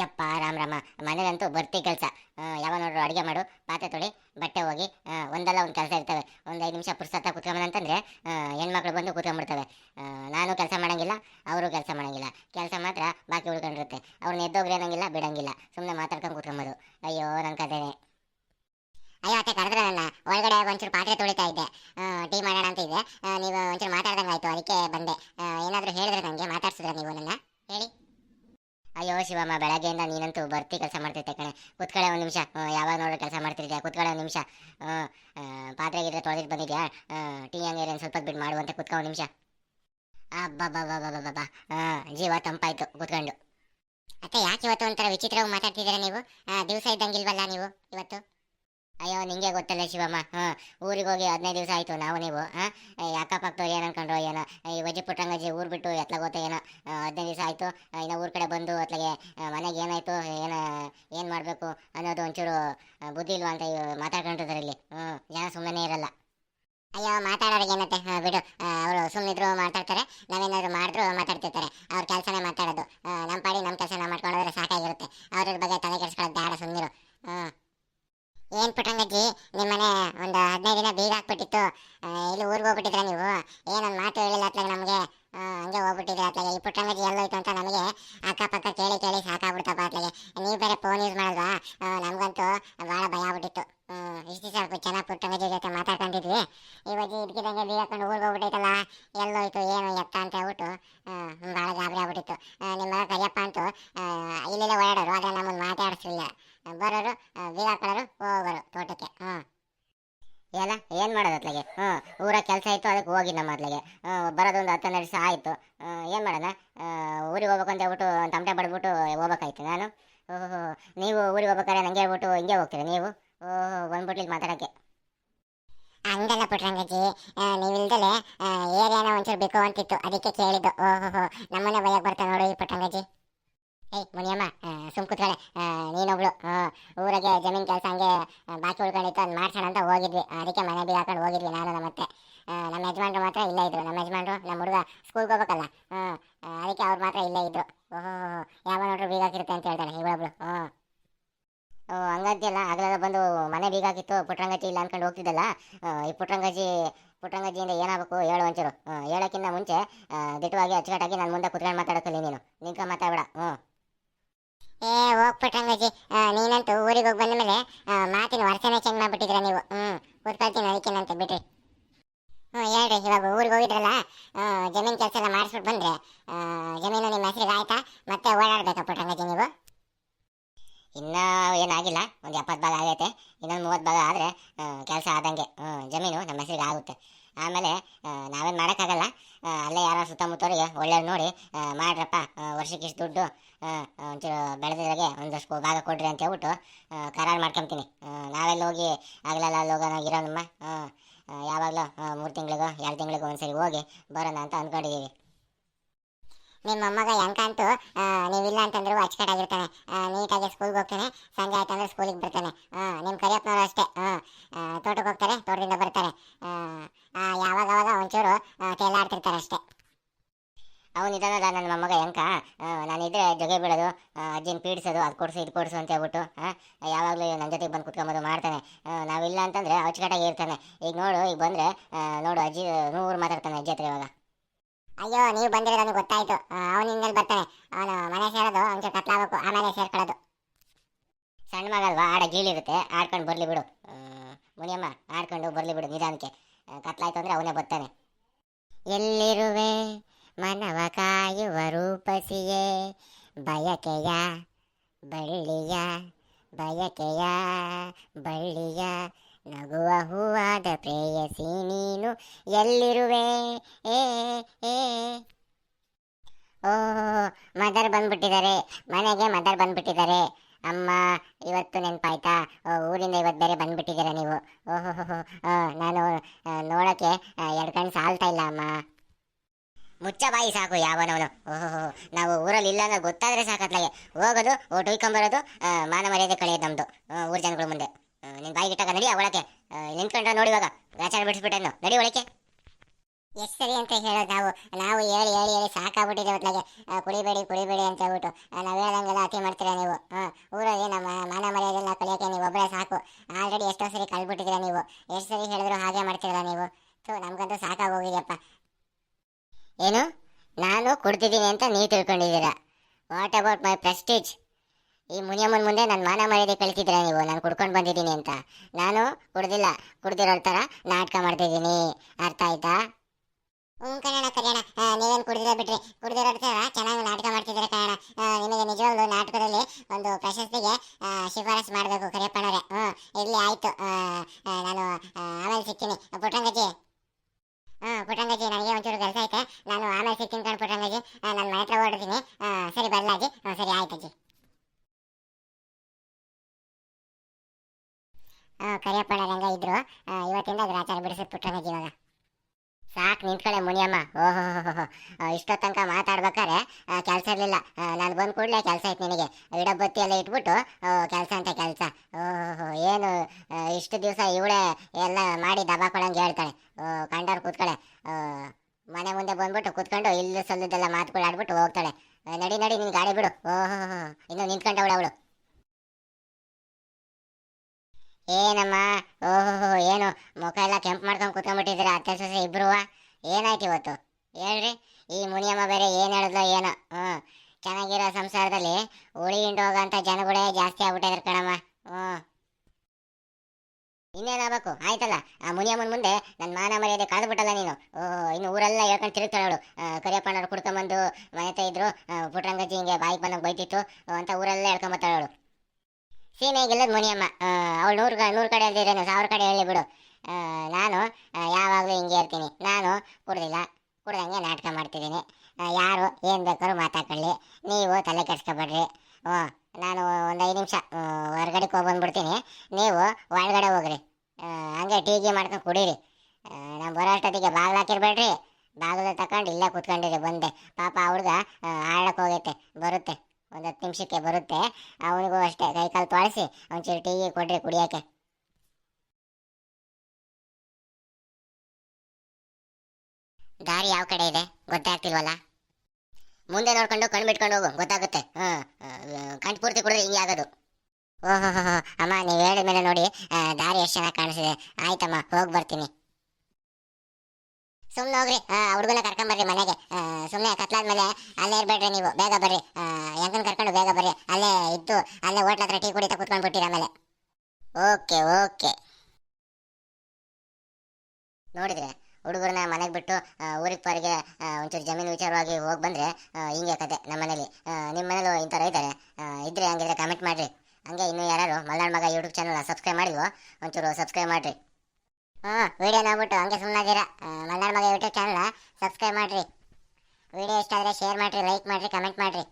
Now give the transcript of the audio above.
ಯಪ್ಪ ರಾಮ ರಾಮ. ಮನೇಲಂತೂ ಬರ್ತಿ ಕೆಲಸ. ಯಾವ ನೋಡ್ರು ಅಡುಗೆ ಮಾಡು ಪಾತ್ರೆ ತೊಳಿ ಬಟ್ಟೆ ಹೋಗಿ ಒಂದಲ್ಲ ಒಂದು ಕೆಲಸ ಇರ್ತವೆ. ಒಂದು ಐದು ನಿಮಿಷ ಪುರ್ಸತ್ತ ಕುತ್ಕೊಂಬಂತಂದ್ರೆ ಹೆಣ್ಮಕ್ಳು ಬಂದು ಕೂತ್ಕೊಂಡ್ಬಿಡ್ತವೆ. ಆ, ನಾನು ಕೆಲಸ ಮಾಡಂಗಿಲ್ಲ ಅವರು ಕೆಲಸ ಮಾಡಂಗಿಲ್ಲ. ಕೆಲಸ ಮಾತ್ರ ಬಾಕಿ ಉಳ್ಕೊಂಡಿರುತ್ತೆ. ಅವ್ರನ್ನ ಎದ್ದೋಗ್ರಿ ಅನ್ನೋಂಗಿಲ್ಲ ಬಿಡಂಗಿಲ್ಲ. ಸುಮ್ಮನೆ ಮಾತಾಡ್ಕೊಂಡು ಕುತ್ಕೊಂಬೋದು. ಅಯ್ಯೋ ನನ್ನ ಕಥೆನೆ ಅಯ್ಯೋ ಅತ್ತೆ ಕರೆದ್ರೆ ನನ್ನ ಒಳಗಡೆ ಒಂಚೂರು ಪಾತ್ರೆ ತೊಳಿತಾ ಇದ್ದೆ. ಟೀ ಮಾಡೋಣ ಅಂತ ಇದ್ದೆ. ನೀವು ಒಂಚೂರು ಮಾತಾಡ್ದಂಗಾಯ್ತು ಅದಕ್ಕೆ ಬಂದೆ. ಏನಾದರೂ ಹೇಳಿದ್ರೆ ನನಗೆ ಮಾತಾಡ್ಸಿದ್ರೆ ನೀವು ನನ್ನ? ಹೇಳಿ. ಅಯ್ಯೋ ಶಿವಮ್ಮ, ಬೆಳಗ್ಗೆಯಿಂದ ನೀನಂತೂ ಬರ್ತಿ ಕೆಲಸ ಮಾಡ್ತಿರ್ತೆ ಕಣೆ. ಕುತ್ಕಳೆ ಒಂದು ನಿಮಿಷ. ಯಾವಾಗ ನೋಡೋ ಕೆಲಸ ಮಾಡ್ತಿರ್ತೀಯ ಕುತ್ಕಳೆ ಒಂದು ನಿಮಿಷ. ಪಾತ್ರೆ ಗಿದ್ರೆ ತೊಳೆದಿಟ್ಟು ಬಂದಿದ್ಯಾ? ಟೀ ಹಂಗೆ ಒಂದು ಸ್ವಲ್ಪ ಬಿಟ್ಟು ಮಾಡುವಂತ ಕುತ್ಕೊ ಒಂದು ನಿಮಿಷ. ಅಬ್ಬಬ್ಬಬ್ಬಬ್ಬಬ್ಬಾ ಜೀವ ತಂಪಾಯ್ತು ಕುತ್ಕೊಂಡು. ಅತ್ತೆ ಯಾಕೆ ಇವತ್ತು ಒಂಥರ ವಿಚಿತ್ರವಾಗಿ ಮಾತಾಡ್ತಿದ್ದೀರಾ ನೀವು? ದಿವಸ ಇದ್ದಂಗಿಲ್ವಲ್ಲ ನೀವು ಇವತ್ತು? ಅಯ್ಯೋ, ನಿಂಗೆ ಗೊತ್ತಲ್ಲ ಶಿವಮ್ಮ. ಹಾಂ ಊರಿಗೆ ಹೋಗಿ ಹದಿನೈದು ದಿವಸ ಆಯಿತು ನಾವು, ನೀವು, ಹಾಂ? ಅಕ್ಕಪಕ್ಕದವ್ರು ಏನು ಅನ್ಕೊಂಡ್ರು, ಏನೋ? ಈ ವಜ್ಜಿ ಪುಟ್ಟಂಗಜ್ಜಿ ಊರು ಬಿಟ್ಟು ಎತ್ಲ ಗೊತ್ತ ಏನೋ ಹದಿನೈದು ದಿವಸ ಆಯಿತು ಇನ್ನು ಊರ ಕಡೆ ಬಂದು ಅತ್ಲಾಗೆ ಮನೆಗೆ ಏನಾಯಿತು ಏನು ಏನು ಮಾಡಬೇಕು ಅನ್ನೋದು ಒಂಚೂರು ಬುದ್ಧಿ ಇಲ್ವಾ ಅಂತ ಮಾತಾಡ್ಕೊಂಡಿದ್ರಲ್ಲಿ ಹ್ಞೂ ಜನ ಸುಮ್ಮನೆ ಇರಲ್ಲ. ಅಯ್ಯೋ, ಮಾತಾಡೋರಿಗೆ ಏನತ್ತೆ? ಹಾಂ, ಬಿಡು. ಅವರು ಸುಮ್ಮನಿದ್ರು ಮಾತಾಡ್ತಾರೆ, ನಾವೇನಾದ್ರು ಮಾಡಿದ್ರು ಮಾತಾಡ್ತಿರ್ತಾರೆ. ಅವ್ರ ಕೆಲಸನೇ ಮಾತಾಡೋದು. ನಮ್ಮ ಪಾಡಿ ನಮ್ಮ ಕೆಲಸ ನಾವು ಮಾಡ್ಕೊಂಡೋದ್ರೆ ಸಾಕಾಗಿರುತ್ತೆ. ಅವ್ರ ಬಗ್ಗೆ ತಲೆ ಕೆಡಿಸ್ಕೊಳ್ಳೋದು ಬೇಡ ಸುಮ್ಮನಿರು ಹ್ಞೂ ಏನ್ ಪುಟ್ಟಂಗಜ್ಜಿ ನಿಮ್ಮನೆ ಒಂದು ಹದಿನೈದು ದಿನ ಬೀಗ ಹಾಕ್ಬಿಟ್ಟಿತ್ತು ಆ, ಇಲ್ಲಿ ಊರಿಗೆ ಹೋಗ್ಬಿಟ್ಟಿದ್ರ ನೀವು ಏನೊಂದು ಮಾತು ಹೇಳಿಲ್ಲ ಅತ್ಲಾಗ ನಮಗೆ ಹಂಗೆ ಹೋಗ್ಬಿಟ್ಟಿದ್ರೆ ಅತ್ಲಾಗೆ ಈ ಪುಟ್ಟಂಗಜ್ಜಿ ಎಲ್ಲೋಯ್ತು ಅಂತ ನಮಗೆ ಅಕ್ಕಪಕ್ಕ ಕೇಳಿ ಕೇಳಿ ಸಾಕಾಗ್ಬಿಡ್ತಪ್ಪ ಅತ್ಲಾಗೆ ನೀವು ಬೇರೆ ಫೋನ್ ಯೂಸ್ ಮಾಡಲ್ವಾ ಆ, ನಮ್ಗಂತೂ ಭಾಳ ಭಯ ಆಗ್ಬಿಟ್ಟಿತ್ತು ಹ್ಮ್ ಇಷ್ಟು ದಿವಸ ಚೆನ್ನಾಗಿ ಪುಟ್ಟಂಗಜ್ಜಿ ಜೊತೆ ಮಾತಾಡ್ಕೊಂಡಿದ್ವಿ ಇವತ್ತು ಇದ್ಕಿದಂಗೆ ಬೀಗ ಹಾಕೊಂಡು ಊರಿಗೆ ಹೋಗ್ಬಿಟ್ಟೈತಲ್ಲ ಎಲ್ಲೋಯ್ತು ಏನು ಎತ್ತ ಅಂತ ಹೇಳ್ಬಿಟ್ಟು ಭಾಳ ಗಾಬರಿ ಆಗ್ಬಿಟ್ಟಿತ್ತು ಆ, ನಿಮ್ಮ ಕರಿಯಪ್ಪ ಅಂತೂ ಆ, ಇಲ್ಲೆಲ್ಲ ಓಡಾಡೋರು ಆದರೆ ನಮ್ಮನ್ನು ಮಾತಾಡಿಸ್ಲಿಲ್ಲ ಬರೋರು ಆ, ಬೀಗ ಹಾಕೊಳ್ಳೋರು ಹೋಗೋರು ತೋಟಕ್ಕೆ ಹ್ಞೂ ಏನ, ಏನು ಮಾಡೋದು ಅತ್ಲಾಗೆ? ಹ್ಞೂ, ಊರ ಕೆಲಸ ಇತ್ತು, ಅದಕ್ಕೆ ಹೋಗಿ ನಮ್ಮ ಅತ್ಲಾಗೆ. ಬರೋದು ಒಂದು ಹತ್ತು ಹನ್ನೆರಡು ದಿವಸ ಆಯಿತು ಏನು ಮಾಡೋಣ? ಊರಿಗೆ ಹೋಗ್ಬೇಕು ಅಂತ ಹೇಳ್ಬಿಟ್ಟು ತಮಟೆ ಬಡ್ಬಿಟ್ಟು ಹೋಗ್ಬೇಕಾಯ್ತು ನಾನು. ಓಹೋ ನೀವು ಊರಿಗೆ ಹೋಗ್ಬೇಕಾದ್ರೆ ನಂಗೆ ಹೇಳ್ಬಿಟ್ಟು ಹಿಂಗೆ ಹೋಗ್ತೀರಾ ನೀವು? ಓಹೋ ಇಲ್ಲಿ ಮಾತಾಡೋಕ್ಕೆ. ಹಂಗಲ್ಲ ಪುಟ್ರಂಗಜ್ಜಿ. ನೀವಿಲ್ದಲೆ ಏರಿಯಾನ ಒಂಚೂರು ಬೇಕು ಅಂತಿತ್ತು, ಅದಕ್ಕೆ ಕೇಳಿದ್ದು. ಓಹೋ ನಮ್ಮನೆ ಬಯಕ್ಕೆ ಬರ್ತಾ ನೋಡಿ ಈ ಪುಟ್ರಂಗಜ್ಜಿ. ಏಯ್, ಮುನಿಯಮ್ಮ ಸುಮ್ ಕೂತ್ಕೊಳ್ಳೆ ನೀನೊಬ್ಳು ಊರಾಗೆ ಜಮೀನ್ ಕೆಲಸ ಹಂಗೆ ಬಾಕಿ ಉಳ್ಕೊಂಡಿತ್ತು ಅದು ಮಾಡ್ಸೋಣ ಅಂತ ಹೋಗಿದ್ವಿ. ಅದಕ್ಕೆ ಮನೆ ಬೀಗ ಹಾಕೊಂಡು ಹೋಗಿದ್ವಿ ನಾನು ಮತ್ತೆ ನಮ್ಮ ಯಜಮಾನ್ರು ಮಾತ್ರ ಇಲ್ಲೇ ಇದ್ರು. ನಮ್ಮ ಯಜಮಾನ್ರು, ನಮ್ಮ ಹುಡುಗ ಸ್ಕೂಲ್ಗೆ ಹೋಗ್ಬೇಕಲ್ಲ. ಅದಕ್ಕೆ ಅವ್ರು ಮಾತ್ರ ಇಲ್ಲೇ ಇದ್ರು. ಓಹೋ, ಯಾವ ನೋಡ್ರು ಬೀಗ ಹಾಕಿರುತ್ತೆ ಅಂತ ಹೇಳ್ತಾರೆ ಇವಳೊಬ್ಳು ಹ್ಞೂ ಓ ಹಂಗಂತಿಲ್ಲ ಆಗಲೆಲ್ಲ ಬಂದು ಮನೆ ಬೀಗ ಹಾಕಿತ್ತು ಪುಟ್ರಂಗಜ್ಜಿ ಇಲ್ಲ ಅನ್ಕೊಂಡು ಹೋಗ್ತಿದ್ದಲ್ಲ. ಈ ಪುಟ್ರಂಗಜ್ಜಿ ಪುಟ್ರಂಗಜ್ಜಿಯಿಂದ ಏನಾಗಬೇಕು ಹೇಳು ಒಂಚೂರು. ಹೇಳೋಕ್ಕಿಂತ ಮುಂಚೆ ದಿಟ್ಟವಾಗಿ ಅಚ್ಚುಕಟ್ಟಾಗಿ ನನ್ನ ಮುಂದೆ ಕುತ್ಕೊಂಡು ಮಾತಾಡೋಕಲ್ಲಿ ನೀನು. ನಿಂಕ ಮಾತಾಡಬೇಡ. ಹ್ಞೂ ಏ ಹೋಗ್ಬಿಟ್ಟಂಗಜ್ಜಿ ನೀನಂತೂ ಊರಿಗೆ ಹೋಗಿ ಬಂದ ಮೇಲೆ ಮಾತಿನ ವರ್ಷನೇ ಚೇಂಜ್ ಮಾಡ್ಬಿಟ್ಟಿದ್ರ ನೀವು ಹ್ಞೂ ಕೂತ್ಕೊಳ್ತೀನಿ ಅದಕ್ಕೇನಂತ ಬಿಟ್ರಿ ಹ್ಞೂ ಹೇಳ್ರಿ ಇವಾಗ ಊರಿಗೆ ಹೋಗಿದ್ರಲ್ಲ ಆ, ಜಮೀನ್ ಕೆಲಸ ಎಲ್ಲ ಮಾಡಿಸ್ಬಿಟ್ಟು ಬಂದ್ರೆ ಆ, ಜಮೀನು ನಿಮ್ಮ ಹೆಸರಿಗೆ ಆಯ್ತಾ ಮತ್ತೆ ಓಡಾಡ್ಬೇಕಾ ಪುಟ್ಟಂಗಜ್ಜಿ ನೀವು ಇನ್ನ ಏನಾಗಿಲ್ಲ ಒಂದು ಎಪ್ಪತ್ತು ಭಾಗ ಆಗೈತೆ ಇನ್ನೊಂದು ಮೂವತ್ತು ಭಾಗ ಆದರೆ ಕೆಲಸ ಆದಂಗೆ. ಜಮೀನು ನಮ್ಮ ಹೆಸರಿಗೆ ಆಗುತ್ತೆ. ಆಮೇಲೆ ನಾವೇನು ಮಾಡೋಕ್ಕಾಗಲ್ಲ. ಅಲ್ಲೇ ಯಾರೋ ಸುತ್ತಮುತ್ತವರಿಗೆ ಒಳ್ಳೆಯವ್ರು ನೋಡಿ ಮಾಡ್ರಪ್ಪ ವರ್ಷಕ್ಕೆ ಇಷ್ಟು ದುಡ್ಡು ಒಂಚೂರು ಬೆಳೆದ್ರಾಗೆ ಒಂದಷ್ಟು ಭಾಗ ಕೊಡ್ರಿ ಅಂತ ಹೇಳ್ಬಿಟ್ಟು ಕರಾರು ಮಾಡ್ಕೊಂತೀನಿ. ನಾವೆಲ್ಲ ಹೋಗಿ ಆಗಲಲ್ಲ ಅಲ್ಲಿ ಹೋಗೋಣ ಇರೋಣಮ್ಮ ಯಾವಾಗಲೂ ಮೂರು ತಿಂಗಳಿಗೋ, ಎರಡು ತಿಂಗಳಿಗೋ ಒಂದ್ಸರಿ ಹೋಗಿ ಬರೋಣ ಅಂತ ಅಂದ್ಕೊಂಡಿದ್ದೀವಿ ನಿಮ್ಮ ಮೊಮ್ಮಗ ಯಂಕಂತೂ ನೀವಿಲ್ಲ ಅಂತಂದ್ರು ಅಚ್ಚುಕಟ್ಟಾಗಿರ್ತಾನೆ. ನೀಟಾಗಿ ಸ್ಕೂಲ್ಗೆ ಹೋಗ್ತಾನೆ, ಸಂಜೆ ಆಯ್ತಂದ್ರೆ ಸ್ಕೂಲಿಗೆ ಬರ್ತಾನೆ ನಿಮ್ಮ ಕರಿಯಪ್ಪನವರು ಅಷ್ಟೇ. ತೋಟಕ್ಕೆ ಹೋಗ್ತಾರೆ, ತೋಟದಿಂದ ಬರ್ತಾರೆ. ಯಾವಾಗ ಅವಾಗ ಒಂಚೂರು ತೇಲಾಡ್ತಿರ್ತಾರೆ ಅಷ್ಟೇ. ಅವನಿದ್ದಾನಲ್ಲ ನನ್ನ ಮೊಮ್ಮಗ ಯಂಕ. ನಾನಿದ್ರೆ ಜೊಗೆ ಬಿಡೋದು ಅಜ್ಜಿನ ಪೀಡಿಸೋದು, ಅದು ಕೊಡಿಸು, ಇದು ಕೊಡಿಸು ಅಂತ ಹೇಳ್ಬಿಟ್ಟು ಯಾವಾಗಲೂ ನನ್ನ ಜೊತೆಗೆ ಬಂದು ಕುತ್ಕೊಂಬೋದು ಮಾಡ್ತಾನೆ. ನಾವಿಲ್ಲ ಅಂತಂದ್ರೆ ಅಚ್ಚುಕಟ್ಟಾಗಿ ಇರ್ತಾನೆ. ಈಗ ನೋಡು, ಈಗ ಬಂದರೆ ನೋಡು ಅಜ್ಜಿ, ನೂರು ಮಾತಾಡ್ತಾನೆ ಅಜ್ಜಿ ಹತ್ರ ಇವಾಗ. ಅಯ್ಯೋ, ನೀವು ಬಂದಿರೋದು ಗೊತ್ತಾಯ್ತು. ಅವನು ಬರ್ತಾನೆ. ಅವನು ಮನೆ ಸೇರೋದು ಅವನಿಗೆ ಕತ್ಲಾಗಬೇಕು, ಆಮೇಲೆ ಸೇರ್ಕೊಳ್ಳೋದು. ಸಣ್ಣ ಮಗಲ್ವಾ, ಆಡ ಗೀಳಿರುತ್ತೆ ಆಡ್ಕೊಂಡು ಬರಲಿ ಬಿಡು. ಮುನಿಯಮ್ಮ, ಆಡ್ಕೊಂಡು ಬರಲಿ ಬಿಡು ನಿಧಾನಕ್ಕೆ. ಕತ್ಲಾಯ್ತು ಅಂದರೆ ಅವನೇ ಬರ್ತಾನೆ. ಎಲ್ಲಿರುವೆ? ಮನವ ಕಾಯುವ ರೂಪಸಿಯೇ. ಬಯಕೆಯ ಬಳ್ಳಿಯ ಬಯಕೆಯ ಬಳ್ಳಿಯ. ನಗುವ ಹೂವಾದ ಪ್ರೇಯಸಿ ನೀನು ಎಲ್ಲಿರುವೆ? ಏ ಏ. ಮದರ್ ಬಂದ್ಬಿಟ್ಟಿದ್ದಾರೆ. ಮನೆಗೆ ಮದರ್ ಬಂದ್ಬಿಟ್ಟಿದ್ದಾರೆ. ಅಮ್ಮ ಇವತ್ತು ನೆನಪಾಯ್ತಾ? ಊರಿಂದ ಇವತ್ತು ಬೇರೆ ಬಂದ್ಬಿಟ್ಟಿದ್ದೀರ ನೀವು? ಓಹೋ ನಾನು ನೋಡೋಕ್ಕೆ ಎರಡು ಕಣ್ಣು ಸಾಲ್ತಾ ಇಲ್ಲ ಅಮ್ಮ. ಮುಚ್ಚ ಬಾಯಿ ಸಾಕು ಯಾವನವನು. ಓಹೋ ನಾವು ಊರಲ್ಲಿ ಇಲ್ಲ ಅನ್ನೋ ಗೊತ್ತಾದ್ರೆ ಸಾಕತ್ಲಾಗೆ. ಹೋಗೋದು ಓಟ್ ಆ, ಮಾನ ಮರ್ಯಾದೆ ಕಳೆಯೋದು ನಮ್ಮದು ಊರ್ ಜನಗಳ ಮುಂದೆ. ನಿನ್ನ ಬಾಯಿ ಬಿಟ್ಟಾಗ ನಡಿ ಒಳಕ್ಕೆ. ನಿಂತ್ಕೊಂಡ್ರ ನೋಡಿ ಇವಾಗ. ಗಾಚಾರ ಬಿಡಿಸ್ಬಿಟ್ಟೆನು ನಡಿ ಒಳಕ್ಕೆ. ಎಷ್ಟು ಸರಿ ಅಂತ ಹೇಳೋದು ನಾವು. ನಾವು ಹೇಳಿ ಹೇಳಿ ಹೇಳಿ ಸಾಕಾಗ್ಬಿಟ್ಟಿದೆ ಮೊದಲಾಗೆ ಕುಡಿಬೇಡಿ ಕುಡಿಬೇಡಿ ಅಂತ ಹೇಳ್ಬಿಟ್ಟು. ನಾವು ಹೇಳ್ದಂಗೆಲ್ಲ ಅತಿ ಮಾಡ್ತೀರಾ ನೀವು? ಹಾಂ ಊರಲ್ಲಿ ನಮ್ಮ ಮಾನ ಮರ್ಯಾದೆಲ್ಲ ಕಲಿಯೋಕೆ ನೀವು ಒಬ್ಬರೇ ಸಾಕು. ಆಲ್ರೆಡಿ ಎಷ್ಟೋ ಸರಿ ಕಳ್ಬಿಟ್ಟಿದ್ದೀರಾ ನೀವು. ಎಷ್ಟು ಸರಿ ಹೇಳಿದ್ರು ಹಾಗೆ ಮಾಡ್ತೀರಲ್ಲ ನೀವು? ಸೊ ನಮಗಂತೂ ಸಾಕಾಗೋಗಿದೆಯಪ್ಪ. ಏನು? ನಾನು ಕುಡ್ತಿದ್ದೀನಿ ಅಂತ ನೀವು ತಿಳ್ಕೊಂಡಿದ್ದೀರಾ. ವಾಟ್ ಅಬೌಟ್ ಮೈ ಪ್ರೆಸ್ಟೀಜ್ ಈ ಮುನಿಯಮ್ಮನ ಮುಂದೆ ನನ್ನ ಮಾನ ಮರ್ಯಾದೆ ಕಳಿಸಿದ್ರೆ ನೀವು ನಾನು ಕುಡ್ಕೊಂಡು ಬಂದಿದ್ದೀನಿ ಅಂತ. ನಾನು ಕುಡ್ದಿಲ್ಲ ಕುಡ್ದಿರೋ ಥರ ನಾಟಕ ಮಾಡ್ತಿದ್ದೀನಿ. ಅರ್ಥ ಆಯ್ತಾ? ಹ್ಞೂ ಕಣಣ್ಣ ಕಲ್ಯಾಣ ನೀವೇನು ಕುಡಿದಿರೋ ಬಿಡ್ರಿ ಕುಡಿದಿರೋ ಥರ ಚೆನ್ನಾಗಿ ನಾಟಕ ಮಾಡ್ತಿದ್ದೀರ ಆ, ನಿಮಗೆ ನಿಜವಾಗ್ಲೂ ನಾಟಕದಲ್ಲಿ ಒಂದು ಪ್ರಶಸ್ತಿಗೆ ಶಿಫಾರಸ್ ಮಾಡಬೇಕು ಕರಿಯಪ್ಪನವ್ರೆ. ಹ್ಞೂ ಇರಲಿ ಆಯಿತು. ನಾನು ಆಮೇಲೆ ಸಿಗ್ತೀನಿ. ಪುಟ್ಟಂಗಜ್ಜಿ. ಹಾಂ ಪುಟ್ಟಂಗಜ್ಜಿ ನನಗೆ ಒಂಚೂರು ಕೆಲಸ ಐತೆ. ನಾನು ಆಮೇಲೆ ಸಿಗ್ತೀನಿ ಕಣ್ ಪುಟ್ಟಂಗಜ್ಜಿ. ನಾನು ಮನೆ ಹತ್ರ ಸರಿ ಬರಲಾಜಿ. ಹ್ಞೂ ಸರಿ ಆಯ್ತು ಕರಿಯಪ್ಪಣ್ಣ ರಂಗ ಇದ್ರು. ಇವತ್ತಿಂದ ಗ್ರಾಚಾರ ಬಿಡಿಸಿ ಪುಟ್ಟಂಗಜ್ಜಿ ಇವಾಗ. ಸಾಕು ನಿಂತ್ಕೊಳ್ಳೆ ಮುನಿಯಮ್ಮ. ಓಹೋ ಇಷ್ಟೋ ತನಕ ಮಾತಾಡ್ಬೇಕಾರೆ ಕೆಲಸ ಇರಲಿಲ್ಲ. ನಾನು ಬಂದು ಕೂಡಲೇ ಕೆಲಸ ಐತೆ ನಿನಗೆ. ಗಿಡಬತ್ತಿ ಎಲ್ಲ ಇಟ್ಬಿಟ್ಟು ಕೆಲಸ ಅಂತ ಕೆಲಸ. ಓಹೋ ಏನು ಇಷ್ಟು ದಿವಸ ಇವಳೇ ಎಲ್ಲ ಮಾಡಿ ದಬಾಕೊಳಂಗೆ ಹೇಳ್ತಾಳೆ. ಕಂಡವ್ರು ಕೂತ್ಕೊಳ್ಳೆ ಆ, ಮನೆ ಮುಂದೆ ಬಂದ್ಬಿಟ್ಟು ಕೂತ್ಕೊಂಡು ಇಲ್ಲಿ ಸಲ್ಲದೆಲ್ಲ ಮಾತುಗಳು ಆಡ್ಬಿಟ್ಟು ಹೋಗ್ತಾಳೆ. ನಡಿ ನಡಿ ನಿನ್ ಗಾಡಿ ಬಿಡು. ಓಹೋ ಇನ್ನು ನಿಂತ್ಕೊಂಡವಳು ಅವಳು. ಏನಮ್ಮ? ಓಹೋ ಏನು? ಮುಖ ಎಲ್ಲ ಕೆಂಪು ಮಾಡ್ಕೊಂಡು ಕುತ್ಕೊಂಡ್ಬಿಟ್ಟಿದ್ರೆ ಅತ್ತೆ ಸೊಸೆ ಇಬ್ರು? ಏನಾಯ್ತು ಇವತ್ತು? ಹೇಳ್ರಿ. ಈ ಮುನಿಯಮ್ಮ ಬೇರೆ ಏನು ಹೇಳಿದ್ಲೋ ಏನೋ? ಹ್ಞೂ. ಚೆನ್ನಾಗಿರೋ ಸಂಸಾರದಲ್ಲಿ ಉಳಿ ಹೋಗೋಂಥ ಜನಗಳೇ ಜಾಸ್ತಿ ಆಗ್ಬಿಟ್ಟಿದ್ರು ಕಣಮ್ಮ. ಹ್ಞೂ. ಇನ್ನೇನಾಗಬೇಕು ಆಯ್ತಲ್ಲ. ಆ ಮುನಿಯಮ್ಮನ ಮುಂದೆ ನನ್ನ ಮಾನ ಮರ್ಯಾದೆ ಕಳೆದ್ಬಿಟ್ಟಲ್ಲ ನೀನು. ಇನ್ನು ಊರೆಲ್ಲ ಹೇಳ್ಕೊಂಡು ತಿರುಗ್ತಾಳೆ ಅವಳು. ಕರಿಯಪ್ಪನವ್ರು ಕುಡ್ಕೊಂಬಂದು ಮನೆ ಇದ್ರು. ಪುಟ್ರಂಗಜ್ಜಿ ಹಿಂಗೆ ಬಾಯಿಗೆ ಬಂದಂಗೆ ಬೈತಿತ್ತು. ಅಂತ ಊರೆಲ್ಲ ಹೇಳ್ಕೊಂಬತ್ತಾಳೆ ಅವಳು. ಸೀಮೆಗಿಲ್ಲದ ಮುನಿಯಮ್ಮ. ಅವಳು ನೂರು ನೂರು ಕಡೆ ಹೇಳ್ದಿರೇನು ಸಾವಿರ ಕಡೆ ಹೇಳಿ ಬಿಡು. ನಾನು ಯಾವಾಗಲೂ ಹಿಂಗೆ ಇರ್ತೀನಿ. ನಾನು ಕುಡ್ದಿಲ್ಲ. ಕುಡ್ದಂಗೆ ನಾಟಕ ಮಾಡ್ತಿದ್ದೀನಿ. ಯಾರು, ಏನು ಬೇಕಾದ್ರೂ ಮಾತಾಡ್ಕೊಳ್ಳಿ. ನೀವು ತಲೆ ಕೆಡ್ಸ್ಕೊಬೇಡ್ರಿ. ಓ, ನಾನು ಒಂದು ಐದು ನಿಮಿಷ ಹೊರಗಡೆ ಹೋಗಿ ಬಂದ್ಬಿಡ್ತೀನಿ. ನೀವು ಒಳಗಡೆ ಹೋಗ್ರಿ. ಹಂಗೆ ಟೀ ಗಿ ಮಾಡ್ಕೊಂಡು ಕುಡೀರಿ. ನಾನು ಬರೋ ಅಷ್ಟೊತ್ತಿಗೆ ಬಾಗಿಲು ಹಾಕಿರ್ಬೇಡ್ರಿ. ಬಾಗಿಲು ತಗೊಂಡು ಇಲ್ಲೇ ಕೂತ್ಕೊಂಡಿರಿ ಬಂದೆ. ಪಾಪ ಅವ್ರಿಗೆ ಆಡಕ್ಕೆ ಹೋಗೈತೆ, ಬರುತ್ತೆ. ಒಂದು ಹತ್ತು ನಿಮಿಷಕ್ಕೆ ಬರುತ್ತೆ. ಅವನಿಗೂ ಅಷ್ಟೇ. ಕೈ ಕಾಲು ತೊಳಸಿ, ಒಂಚೂರು ಟೀ ಕೊಡ್ರಿ ಕುಡಿಯೋಕೆ ದಾರಿ ಯಾವ ಕಡೆ ಇದೆ? ಗೊತ್ತಾಗ್ತಿಲ್ವಲ್ಲ ಮುಂದೆ ನೋಡ್ಕೊಂಡು ಕಣ್ಣು ಬಿಟ್ಕೊಂಡು ಹೋಗು. ಗೊತ್ತಾಗುತ್ತೆ. ಕಣ್ ಪೂರ್ತಿ ಕುಡಿದ್ರೆ ಹಿಂಗೆ ಆಗೋದು. ಓಹೋ ಅಮ್ಮ, ನೀವು ಹೇಳಿದ ಮೇಲೆ ನೋಡಿ ದಾರಿ ಎಷ್ಟು ಚೆನ್ನಾಗಿ ಕಾಣಿಸಿದೆ ಆಯ್ತಮ್ಮ, ಹೋಗಿ ಬರ್ತೀನಿ. ಸುಮ್ಮನೆ ಹೋಗ್ರಿ. ಹುಡುಗನ ಕರ್ಕೊಂಬರ್ರಿ ಮನೆಗೆ. ಸುಮ್ಮನೆ ಕತ್ಲಾದ್ಮೇಲೆ ಅಲ್ಲೇ ಇರ್ಬೇಡ್ರಿ ನೀವು. ಬೇಗ ಬರ್ರಿ. ಹೆಂಗನ್ ಕರ್ಕೊಂಡು ಬೇಗ ಬರ್ರಿ. ಅಲ್ಲೇ ಇದ್ದು, ಅಲ್ಲೇ ಹೋಟ್ಲ ಹತ್ರ ಟೀ ಕುಡಿತಾ ಕುತ್ಕೊಂಡು ಬಿಟ್ಟಿರ ಆಮೇಲೆ. Okay okay. ನೋಡಿದ್ರೆ ಹುಡುಗರನ್ನ ಮನೆಗೆ ಬಿಟ್ಟು ಊರಿಗೆ ಪಾರಿಗೆ ಒಂಚೂರು ಜಮೀನು ವಿಚಾರವಾಗಿ ಹೋಗಿ ಬಂದರೆ ಹಿಂಗೆ ಕತೆ ನಮ್ಮ ಮನೇಲಿ. ನಿಮ್ಮ ಮನೇಲೂ ಇಂಥವ್ರು ಇದ್ದಾರೆ ಇದ್ರೆ ಹಂಗಿದ್ರೆ ಕಮೆಂಟ್ ಮಾಡಿರಿ. ಹಂಗೆ ಇನ್ನೂ ಯಾರು ಮಲ್ನಾಡ್ ಮಗ ಯೂಟ್ಯೂಬ್ ಚಾನಲ್ ಸಬ್ಸ್ಕ್ರೈಬ್ ಮಾಡಿದ್ವೋ ಒಂಚೂರು ಸಬ್ಸ್ಕ್ರೈಬ್ ಮಾಡಿರಿ. ಹಾಂ ವಿಡಿಯೋ ನೋಡ್ಬಿಟ್ಟು ಹಂಗೆ ಸುಮ್ಮನಾಗಿರ ಮಲ್ನಾಡ್ ಮಗ ಯೂಟ್ಯೂಬ್ ಚಾನಲ್ ಸಬ್ಸ್ಕ್ರೈಬ್ ಮಾಡಿರಿ. ವಿಡಿಯೋ ಇಷ್ಟ ಆದರೆ ಶೇರ್ ಮಾಡಿರಿ ಲೈಕ್ ಮಾಡಿರಿ ಕಮೆಂಟ್ ಮಾಡಿರಿ.